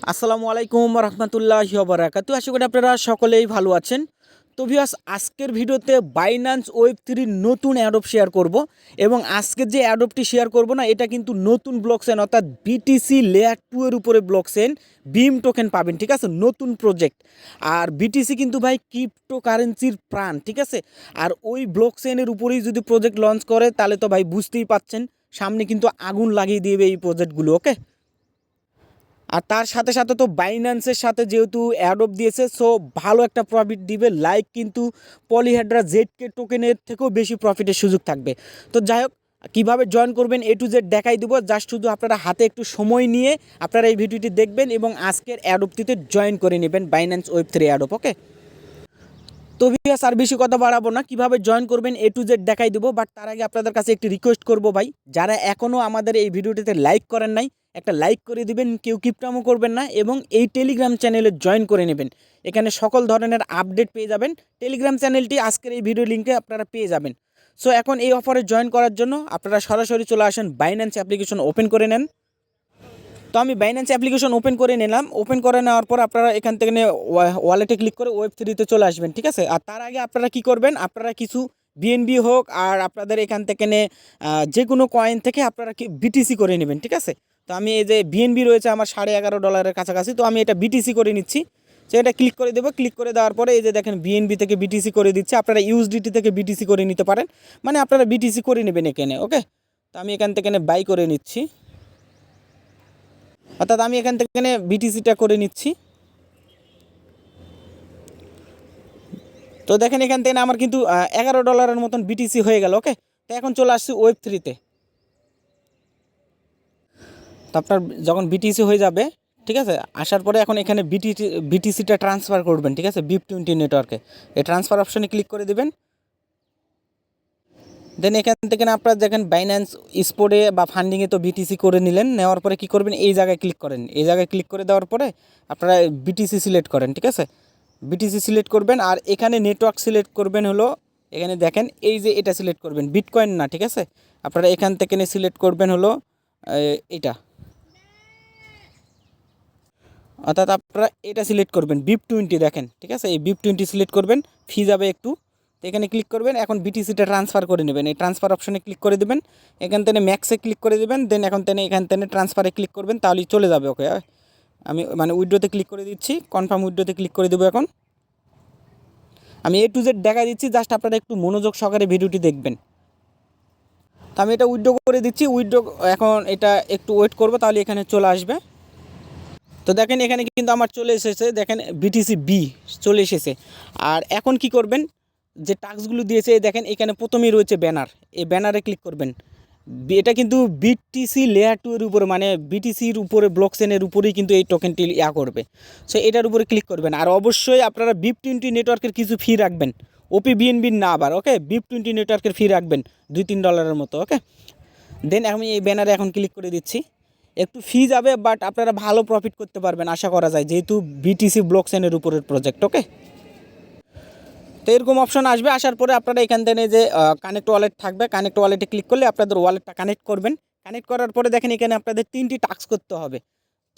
আসসালামু আলাইকুম রহমতুল্লাহ বরাকাতু আশা করি আপনারা সকলেই ভালো আছেন। তো ভিউয়ার্স আজকের ভিডিওতে বাইন্যান্স ওয়েব থ্রির নতুন অ্যাডপ শেয়ার করব এবং আজকের যে অ্যাডপটি শেয়ার করব না, এটা কিন্তু নতুন ব্লকচেন অর্থাৎ বিটিসি লেয়ার টু এর উপরে ব্লকচেন বিম টোকেন পাবেন, ঠিক আছে? নতুন প্রজেক্ট আর বিটিসি কিন্তু ভাই ক্রিপ্টো কারেন্সির প্রাণ, ঠিক আছে? আর ওই ব্লকচেনের উপরেই যদি প্রজেক্ট লঞ্চ করে, তাহলে তো ভাই বুঝতেই পাচ্ছেন, সামনে কিন্তু আগুন লাগিয়ে দিবে এই প্রজেক্টগুলো ওকে আর তার সাথে সাথে তো বাইন্যান্সের সাথে যেহেতু অ্যাডপ দিয়েছে সো ভালো একটা প্রফিট দিবে। লাইক কিন্তু পলিহেড্রা জেডকে টোকেনের থেকেও বেশি প্রফিটের সুযোগ থাকবে। তো যাই হোক, কীভাবে জয়েন করবেন এ টু জেড দেখাই দেবো। জাস্ট শুধু আপনারা হাতে একটু সময় নিয়ে আপনারা এই ভিডিওটি দেখবেন এবং আজকের অ্যাডপটিতে জয়েন করে নেবেন বাইন্যান্স ওয়েব থ্রি অ্যাডপ ওকে তো ভিউয়ার্স আর বেশি কথা বাড়াবো না। কীভাবে জয়েন করবেন এ টু জেড দেখাই দেবো বাট তার আগে আপনাদের কাছে একটি রিকোয়েস্ট করব ভাই। যারা এখনও আমাদের এই ভিডিওটিতে লাইক করেন নাই একটা লাইক করে দিবেন, কেউ কিপটামো করবেন না এবং এই টেলিগ্রাম চ্যানেলে জয়েন করে নেবেন। এখানে সকল ধরনের আপডেট পেয়ে যাবেন। টেলিগ্রাম চ্যানেলটি আজকের এই ভিডিও লিঙ্কে আপনারা পেয়ে যাবেন। সো এখন এই অফারে জয়েন করার জন্য আপনারা সরাসরি চলে আসেন বাইন্যান্স অ্যাপ্লিকেশন ওপেন করে নেন। তো আমি বাইন্যান্স অ্যাপ্লিকেশন ওপেন করে নিলাম। ওপেন করে নেওয়ার পর আপনারা এখান থেকে ওয়ালেটে ক্লিক করে ওয়েব থ্রিতে চলে আসবেন, ঠিক আছে? আর তার আগে আপনারা কি করবেন? আপনারা কিছু বিএনবি হোক আর আপনাদের এখান থেকে নে যে কোনো কয়েন থেকে আপনারা কি বিটিসি করে নেবেন, ঠিক আছে? তো আমি এই যে বিএনবি রয়েছে আমার সাড়ে এগারো ডলারের কাছাকাছি, তো আমি এটা বিটিসি করে নিচ্ছি। সো এটা ক্লিক করে দেবো ক্লিক করে দেওয়ার পরে এই যে দেখেন বিএনবি থেকে বিটিসি করে দিচ্ছে, আপনারা ইউএসডিটি থেকে বিটিসি করে নিতে পারেন। মানে আপনারা বিটিসি করে নেবেন এখানে, ওকে? তো আমি এখান থেকে বাই করে নিচ্ছি। অর্থাৎ আমি এখান থেকে বিটিসিটা করে নিচ্ছি। তো দেখেন এখান থেকে আমার কিন্তু এগারো ডলারের মতন বিটিসি হয়ে গেল ওকে তো এখন চলে আসছি ওয়েব থ্রিতে তো। আপনার যখন বিটিসি হয়ে যাবে, ঠিক আছে? আসার পরে এখন এখানে বিটিসি বিটিসিটা ট্রান্সফার করবেন, ঠিক আছে? বিপ টোয়েন্টি নেটওয়ার্কে এই ট্রান্সফার অপশনে ক্লিক করে দেবেন। দেন এখান থেকে আপনারা দেখেন বাইন্যান্স স্পোর্টে বা ফান্ডিংয়ে তো বিটিসি করে নিলেন, নেওয়ার পরে কি করবেন? এই জায়গায় ক্লিক করেন। এই জায়গায় ক্লিক করে দেওয়ার পরে আপনারা বিটিসি সিলেক্ট করেন, ঠিক আছে? বিটিসি সিলেক্ট করবেন আর এখানে নেটওয়ার্ক সিলেক্ট করবেন হলো, এখানে দেখেন এই যে এটা সিলেক্ট করবেন বিটকয়েন না, ঠিক আছে? আপনারা এখান থেকে নিয়ে সিলেক্ট করবেন হলো এটা। অর্থাৎ আপনারা এটা সিলেক্ট করবেন বিপ টোয়েন্টি দেখেন, ঠিক আছে? এই বিপ টোয়েন্টি সিলেক্ট করবেন ফি যাবে একটু। তো এখানে ক্লিক করবেন, এখন বিটিসিটা ট্রান্সফার করে নেবেন। এই ট্রান্সফার অপশনে ক্লিক করে দেবেন, এখান থেকে ম্যাক্সে ক্লিক করে দেবেন দেন এখন থেকে এখান থেকে ট্রান্সফারে ক্লিক করবেন, তাহলেই চলে যাবে ওকে আমি মানে উইড্রোতে ক্লিক করে দিচ্ছি কনফার্ম উইড্রোতে ক্লিক করে দেবো এখন। আমি এ টু জেড দেখা দিচ্ছি জাস্ট আপনারা একটু মনোযোগ সহকারে ভিডিওটি দেখবেন। তো আমি এটা উইড্রো করে দিচ্ছি উইড্রো এখন এটা একটু ওয়েট করব, তাহলে এখানে চলে আসবে। তো দেখেন এখানে কিন্তু আমার চলে এসেছে, দেখেন বিটিসি বি চলে এসেছে। আর এখন কি করবেন, যে টাস্কগুলো দিয়েছে, দেখেন এখানে প্রথমেই রয়েছে ব্যানার এই ব্যানারে ক্লিক করবেন। এটা কিন্তু বিটিসি লেয়ার টু এর উপরে মানে বিটিসির উপরে ব্লকচেনের উপরেই কিন্তু এই টোকেনটি ইয়া করবে। সো এটার উপরে ক্লিক করবেন। আর অবশ্যই আপনারা বিপ টোয়েন্টি নেটওয়ার্কের কিছু ফি রাখবেন। ওপি বিএনবির না আবার ওকে বিপ টোয়েন্টি নেটওয়ার্কের ফি রাখবেন দুই তিন ডলারের মতো ওকে দেন আমি এই ব্যানারে এখন ক্লিক করে দিচ্ছি। একটু ফি যাবে বাট আপনারা ভালো প্রফিট করতে পারবেন, আশা করা যায়, যেহেতু বিটিসি ব্লকচেনের উপরের প্রজেক্ট ওকে তো এরকম অপশন আসবে। আসার পরে আপনারা এখান থেকে যে কানেক্ট ওয়ালেট থাকবে কানেক্ট ওয়ালেটে ক্লিক করলে আপনাদের ওয়ালেটটা কানেক্ট করবেন। কানেক্ট করার পরে দেখেন এখানে আপনাদের তিনটি টাস্ক করতে হবে।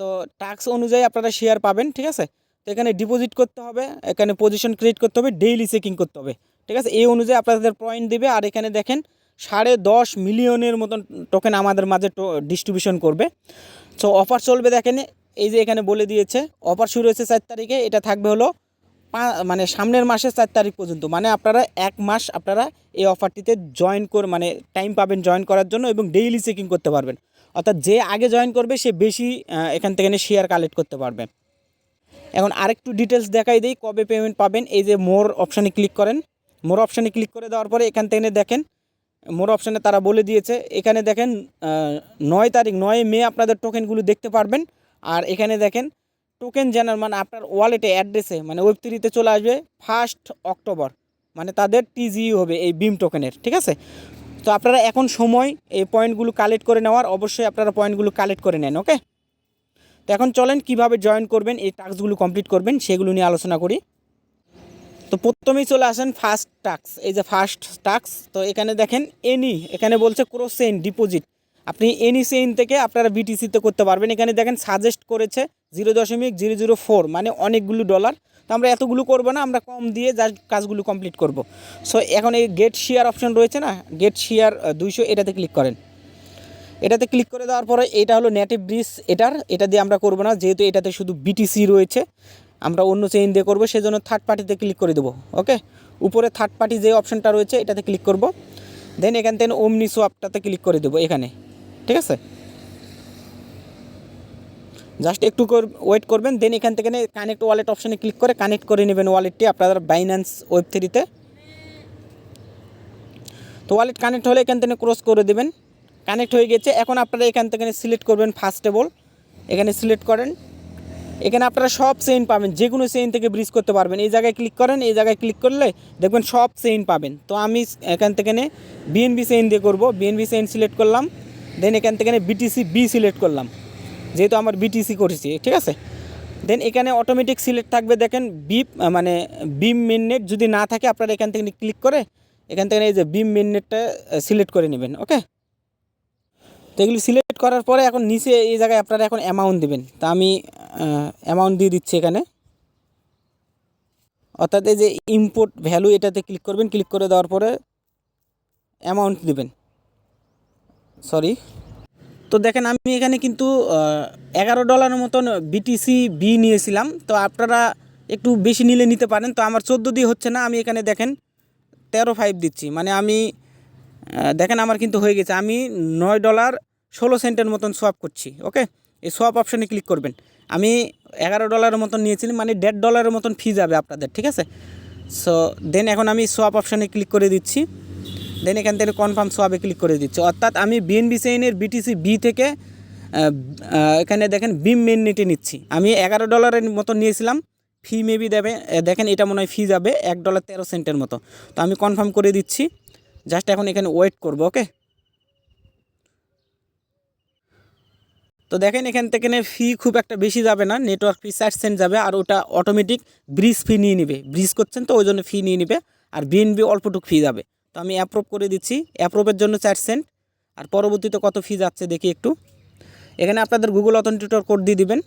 তো টাস্ক অনুযায়ী আপনারা শেয়ার পাবেন, ঠিক আছে? তো এখানে ডিপোজিট করতে হবে, এখানে পজিশন ক্রিয়েট করতে হবে ডেইলি চেকিং করতে হবে, ঠিক আছে? এই অনুযায়ী আপনাদের পয়েন্ট দিবে। আর এখানে দেখেন, সাড়ে দশ মিলিয়নের মতন টোকেন আমাদের মাঝে ডিস্ট্রিবিউশন করবে। সো অফার চলবে দেখেন, এই যে এখানে বলে দিয়েছে অফার শুরু হয়েছে চার তারিখে, এটা থাকবে হলো মানে সামনের মাসের চার তারিখ পর্যন্ত মানে আপনারা এক মাস আপনারা এই অফারটিতে জয়েন করে মানে টাইম পাবেন জয়েন করার জন্য এবং ডেইলি চেকিং করতে পারবেন। অর্থাৎ যে আগে জয়েন করবে, সে বেশি এখান থেকে শেয়ার কালেক্ট করতে পারবে। এখন আরেকটু ডিটেলস দেখাই দিই, কবে পেমেন্ট পাবেন। এই যে মোর অপশানে ক্লিক করেন। মোর অপশানে ক্লিক করে দেওয়ার পরে এখান থেকে দেখেন। মোর অপশানে তারা বলে দিয়েছে। এখানে দেখেন নয় তারিখ, নয় মে আপনাদের টোকেনগুলো দেখতে পারবেন। আর এখানে দেখেন টোকেন জেনার মানে আপনার ওয়ালেটে অ্যাড্রেসে মানে ওয়েব থ্রিতে চলে আসবে ফার্স্ট অক্টোবর মানে তাদের টিজি হবে এই বিম টোকেনের ঠিক আছে? তো আপনারা এখন সময় এই পয়েন্টগুলো কালেক্ট করে নেওয়ার, অবশ্যই আপনারা পয়েন্টগুলো কালেক্ট করে নেন ওকে তো এখন চলেন কীভাবে জয়েন করবেন, এই টাস্কগুলো কমপ্লিট করবেন, সেগুলো নিয়ে আলোচনা করি। তো প্রথমেই চলে আসেন ফার্স্ট টাস্ক এই যে ফার্স্ট টাস্ক তো এখানে দেখেন এনি এখানে বলছে ক্রোসেন ডিপোজিট আপনি এনি চেইন থেকে আপনারা বিটিসিতে করতে পারবেন। এখানে দেখেন সাজেস্ট করেছে জিরো দশমিক জিরো জিরো ফোর মানে অনেকগুলো ডলার তো আমরা এতগুলো করব না, আমরা কম দিয়ে জাস্ট কাজগুলো কমপ্লিট করব। সো এখন এই গেট শেয়ার অপশন রয়েছে না গেট শেয়ার দুইশো, এটাতে ক্লিক করেন। এটাতে ক্লিক করে দেওয়ার পরে এটা হলো নেটিভ ব্রিজ এটার, এটা দিয়ে আমরা করব না, যেহেতু এটাতে শুধু বিটিসি রয়েছে। আমরা অন্য চেইন দিয়ে করব, সেজন্য থার্ড পার্টিতে ক্লিক করে দেবো ওকে উপরে থার্ড পার্টি যে অপশনটা রয়েছে, এটাতে ক্লিক করব। দেন এখান থেকে ওমনি সোয়াপটাতে ক্লিক করে দেবো, এখানে। ঠিক আছে? জাস্ট একটু ওয়েট করবেন দেন এখান থেকে কানেক্ট ওয়ালেট অপশানে ক্লিক করে কানেক্ট করে নেবেন ওয়ালেটটি আপনাদের বাইন্যান্স ওয়েব থ্রিতে তো ওয়ালেট কানেক্ট হলে এখান থেকে ক্রস করে দেবেন। কানেক্ট হয়ে গেছে, এখন আপনারা এখান থেকে সিলেক্ট করবেন ফার্স্টেবল এখানে সিলেক্ট করেন। এখানে আপনারা সব চেইন পাবেন যে কোনো চেইন থেকে ব্রিজ করতে পারবেন। এই জায়গায় ক্লিক করেন, এই জায়গায় ক্লিক করলে দেখবেন সব চেইন পাবেন। তো আমি এখান থেকে বিএনবি চেইন দিয়ে করব। বিএনবি চেইন সিলেক্ট করলাম। দেন এখান থেকে বিটিসি বি সিলেক্ট করলাম। যেহেতু আমার বিটিসি করেছি, ঠিক আছে? দেন এখানে অটোমেটিক সিলেক্ট থাকবে, দেখেন বিপ মানে বিম মিননেট যদি না থাকে, আপনারা এখান থেকে ক্লিক করে এখান থেকে এই যে বিম মিননেটটা সিলেক্ট করে নেবেন ওকে তো এগুলি সিলেক্ট করার পরে এখন নিচে এই জায়গায় আপনারা এখন অ্যামাউন্ট দেবেন। তা আমি অ্যামাউন্ট দিয়ে দিচ্ছি এখানে। অর্থাৎ এই যে ইম্পোর্ট ভ্যালু এটাতে ক্লিক করবেন ক্লিক করে দেওয়ার পরে অ্যামাউন্ট দেবেন। সরি তো দেখেন, আমি এখানে কিন্তু এগারো ডলারের মতন বিটিসি বি নিয়েছিলাম। তো আপনারা একটু বেশি নিলে নিতে পারেন। তো আমার চোদ্দ দিয়ে হচ্ছে না, আমি এখানে দেখেন, তেরো ফাইভ দিচ্ছি। মানে আমি দেখেন আমার কিন্তু হয়ে গেছে। আমি নয় ডলার ষোলো সেন্টের মতন সোয়াপ করছি ওকে এই সোয়াপ অপশানে ক্লিক করবেন। আমি এগারো ডলারের মতন নিয়েছিলাম মানে দেড় ডলারের মতন ফি যাবে আপনাদের, ঠিক আছে? সো দেন এখন আমি সোয়াপ অপশানে ক্লিক করে দিচ্ছি। দেন এখান থেকে কনফার্ম সোয়াবে ক্লিক করে দিচ্ছি। অর্থাৎ আমি বিএনবি সেইনের বিটিসি বি থেকে এখানে দেখেন বিম মেন নেটে নিচ্ছি। আমি এগারো ডলারের মতো নিয়েছিলাম ফি মেবি দেবে দেখেন এটা মনে হয় ফি যাবে, এক ডলার তেরো সেন্টের মতো। তো আমি কনফার্ম করে দিচ্ছি জাস্ট এখন এখানে ওয়েট করব ওকে তো দেখেন এখান থেকে ফি খুব একটা বেশি যাবে না নেটওয়ার্ক ফি ষাট সেন্ট যাবে, আর ওটা অটোমেটিক ব্রিজ ফি নিয়ে নেবে। ব্রিজ করছেন তো, ওই জন্য ফি নিয়ে নেবে, আর বিএনবি অল্পটুক ফি যাবে। তো আমি অ্যাপ্রুভ করে দিচ্ছি। অ্যাপ্রুভের জন্য চার সেন্ট আর পরবর্তীতে কত ফি যাচ্ছে দেখি একটু। এখানে আপনাদের গুগল অথেন্টিকেটর কোড দিয়ে দিবেন।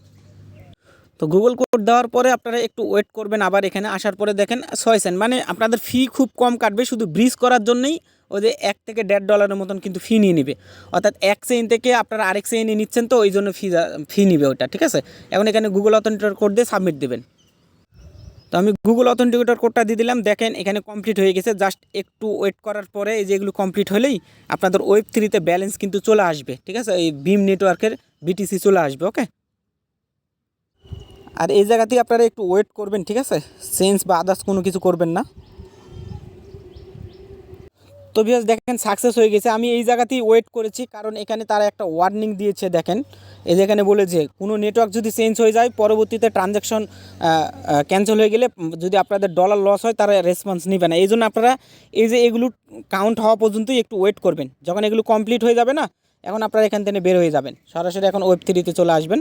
তো গুগল কোড দেওয়ার পরে আপনারা একটু ওয়েট করবেন আবার এখানে আসার পরে দেখেন ছয় সেন্ট মানে আপনাদের ফি খুব কম কাটবে, শুধু ব্রিজ করার জন্যই ওই যে এক থেকে দেড় ডলারের মতন কিন্তু ফি নিয়ে নেবে। অর্থাৎ এক চেইন থেকে আপনারা আরেক চেইনে নিচ্ছেন তো, ওই জন্য ফি ফি নিবে ওটা ঠিক আছে? এখন এখানে গুগল অথেন্টিকেটর কোড দিয়ে সাবমিট দেবেন। তো আমি গুগল অথেন্টিকেটর কোডটা দিয়ে দিলাম। দেখেন, এখানে কমপ্লিট হয়ে গেছে। জাস্ট একটু ওয়েট করার পরে এই যেগুলো কমপ্লিট হলেই আপনাদের ওয়েব থ্রিতে ব্যালেন্স কিন্তু চলে আসবে। ঠিক আছে? এই বিম নেটওয়ার্কের বিটিসি চলে আসবে ওকে আর এই জায়গাতেই আপনারা একটু ওয়েট করবেন, ঠিক আছে? সেন্স বা আদার্স কোনো কিছু করবেন না। তো বিয়াস দেখেন সাকসেস হয়ে গেছে। আমি এই জায়গাতেই ওয়েট করেছি, কারণ এখানে তারা একটা ওয়ার্নিং দিয়েছে, দেখেন। এই যেখানে বলেছে, কোনো নেটওয়ার্ক যদি চেঞ্জ হয়ে যায়, পরবর্তীতে ট্রানজ্যাকশন ক্যান্সেল হয়ে গেলে, যদি আপনাদের ডলার লস হয়, তারা রেসপন্স নেবে না। এই জন্য আপনারা এই যে এগুলো কাউন্ট হওয়া পর্যন্তই একটু ওয়েট করবেন। যখন এগুলো কমপ্লিট হয়ে যাবে না, এখন আপনারা এখান থেকে বের হয়ে যাবেন। সরাসরি এখন ওয়েব থ্রিতে চলে আসবেন।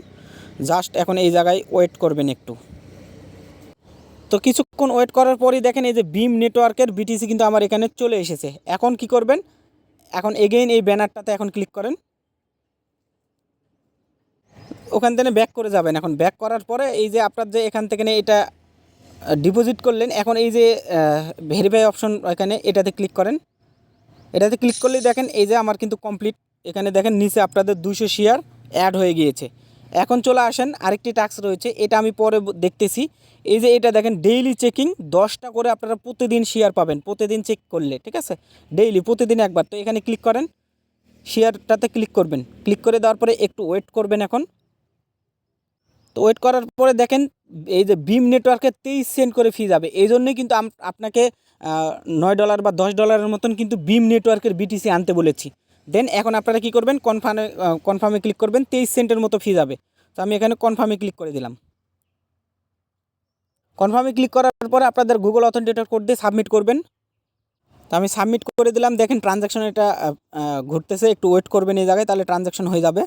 জাস্ট এখন এই জায়গায় ওয়েট করবেন একটু। তো কিছুক্ষণ ওয়েট করার পরই দেখেন এই যে বিম নেটওয়ার্কের বিটিসি কিন্তু আমার এখানে চলে এসেছে। এখন কি করবেন? এখন এগেইন এই ব্যানারটাতে এখন ক্লিক করেন। ওখান থেকে ব্যাক করে যাবেন। এখন ব্যাক করার পরে এই যে আপনার যে এখান থেকে এটা ডিপোজিট করলেন, এখন এই যে ভেরিফাই অপশন এখানে এটাতে ক্লিক করেন। এটাতে ক্লিক করলেই দেখেন এই যে আমার কিন্তু কমপ্লিট এখানে দেখেন নিচে আপনাদের দুশো শেয়ার অ্যাড হয়ে গিয়েছে। এখন চলে আসেন, আরেকটি টাস্ক রয়েছে, এটা আমি পরে দেখতেছি। এই যে এটা দেখেন ডেইলি চেকিং দশটা করে আপনারা প্রতিদিন শেয়ার পাবেন, প্রতিদিন চেক করলে, ঠিক আছে? ডেইলি প্রতিদিন একবার। তো এখানে ক্লিক করেন শেয়ারটাতে ক্লিক করবেন। ক্লিক করে দেওয়ার পরে একটু ওয়েট করবেন এখন। তো ওয়েট করার পরে দেখেন, এই যে বিম নেটওয়ার্কে তেইশ সেন্ট করে ফি যাবে। এই জন্যই কিন্তু আপনাকে নয় ডলার বা দশ ডলারের মতন কিন্তু বিম নেটওয়ার্কের বিটিসি আনতে বলেছি। দেন এখন আপনারা কি করবেন? কনফার্মে কনফার্মে ক্লিক করবেন, তেইশ সেন্টের মতো ফি যাবে। তো আমি এখানে কনফার্মে ক্লিক করে দিলাম। কনফার্মে ক্লিক করার পরে আপনাদের গুগল অথেন্টিকেটর কোড দিয়ে সাবমিট করবেন। তো আমি সাবমিট করে দিলাম। দেখেন ট্রানজ্যাকশন এটা ঘুরতেছে। একটু ওয়েট করবেন এই জায়গায়, তাহলে ট্রানজ্যাকশন হয়ে যাবে।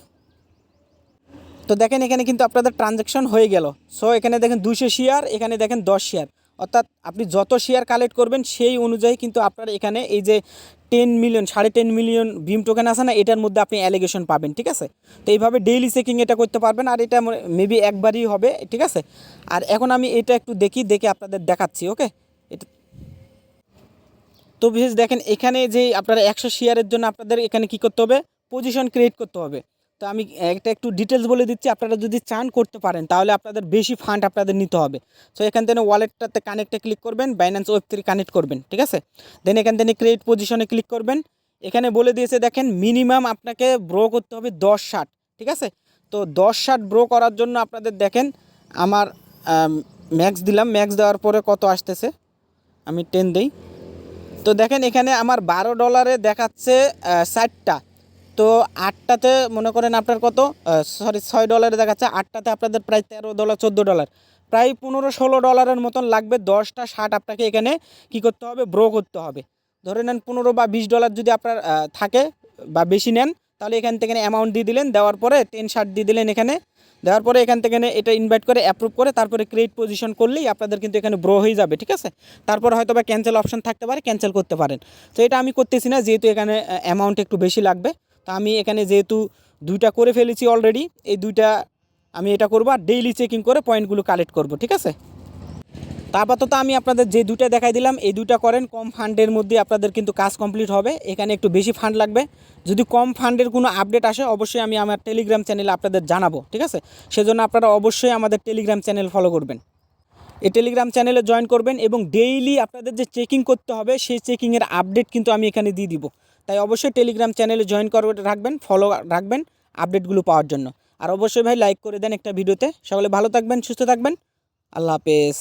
তো দেখেন এখানে কিন্তু আপনাদের ট্রানজ্যাকশন হয়ে গেল। সো এখানে দেখেন দুশো শেয়ার এখানে দেখেন দশ শেয়ার অর্থাৎ আপনি যত শেয়ার কালেক্ট করবেন, সেই অনুযায়ী কিন্তু আপনার এখানে এই যে টেন মিলিয়ন সাড়ে টেন মিলিয়ন বিম টোকেন আছে না, এটার মধ্যে আপনি অ্যালিগেশন পাবেন, ঠিক আছে? তো এইভাবে ডেইলি চেকিং এটা করতে পারবেন, আর এটা মেবি একবারই হবে, ঠিক আছে? আর এখন আমি এটা একটু দেখি, দেখে আপনাদের দেখাচ্ছি ওকে এটা তো বিশেষ দেখেন, এখানে যে আপনারা একশো শেয়ারের জন্য আপনাদের এখানে কি করতে হবে? পজিশন ক্রিয়েট করতে হবে। তো আমি একটা একটু ডিটেলস বলে দিচ্ছি, আপনারা যদি চান করতে পারেন, তাহলে আপনাদের বেশি ফান্ড আপনাদের নিতে হবে। সো এখান থেকে ওয়ালেটটাতে কানেক্টে ক্লিক করবেন বাইন্যান্স ওয়েব থ্রি কানেক্ট করবেন, ঠিক আছে? দেন এখান থেকে ক্রেডিট পজিশনে ক্লিক করবেন। এখানে বলে দিয়েছে, দেখেন মিনিমাম আপনাকে ব্রো করতে হবে দশ ষাট, ঠিক আছে? তো দশ ষাট ব্রো করার জন্য আপনাদের দেখেন, আমার ম্যাক্স দিলাম। ম্যাক্স দেওয়ার পরে কত আসতেছে? আমি টেন দিই। তো দেখেন, এখানে আমার বারো ডলারে দেখাচ্ছে ষাটটা। তো আটটাতে মনে করেন আপনার কত? সরি ছয় ডলারে দেখাচ্ছে, আটটাতে আপনাদের প্রায় তেরো ডলার চোদ্দ ডলার প্রায় পনেরো ষোলো ডলারের মতন লাগবে, দশটা ষাট আপনাকে এখানে কি করতে হবে? ব্রো করতে হবে। ধরে নেন পনেরো বা বিশ ডলার যদি আপনার থাকে বা বেশি নেন, তাহলে এখান থেকে অ্যামাউন্ট দিয়ে দিলেন, দেওয়ার পরে টেন ষাট দিয়ে দিলেন এখানে। দেওয়ার পরে এখান থেকে এটা ইনভাইট করে অ্যাপ্রুভ করে তারপরে ক্রেডিট পজিশন করলেই আপনাদের কিন্তু এখানে ব্রো হয়ে যাবে, ঠিক আছে? তারপর হয়তো বা ক্যান্সেল অপশন থাকতে পারে ক্যান্সেল করতে পারেন। তো এটা আমি করতেছি না, যেহেতু এখানে অ্যামাউন্ট একটু বেশি লাগবে। তো আমি এখানে যেহেতু দুইটা করে ফেলেছি অলরেডি এই দুইটা আমি এটা করব আর ডেইলি চেকিং করে পয়েন্টগুলো কালেক্ট করব, ঠিক আছে? তা আপাতত আমি আপনাদের যে দুইটা দেখাই দিলাম, এই দুইটা করেন, কম ফান্ডের মধ্যে আপনাদের কিন্তু কাজ কমপ্লিট হবে। এখানে একটু বেশি ফান্ড লাগবে। যদি কম ফান্ডের কোনো আপডেট আসে, অবশ্যই আমি আমার টেলিগ্রাম চ্যানেলে আপনাদের জানাব, ঠিক আছে? সেজন্য আপনারা অবশ্যই আমাদের টেলিগ্রাম চ্যানেল ফলো করবেন। এই টেলিগ্রাম চ্যানেলে জয়েন করবেন এবং ডেইলি আপনাদের যে চেকিং করতে হবে, সেই চেকিংয়ের আপডেট কিন্তু আমি এখানে দিয়ে দিব। তাই অবশ্যই টেলিগ্রাম চ্যানেলে জয়েন করে, রাখবেন ফলো রাখবেন আপডেটগুলো পাওয়ার জন্য। আর অবশ্যই ভাই লাইক করে দেন একটা ভিডিওতে। সকলে ভালো থাকবেন, সুস্থ থাকবেন। আল্লাহ হাফেজ।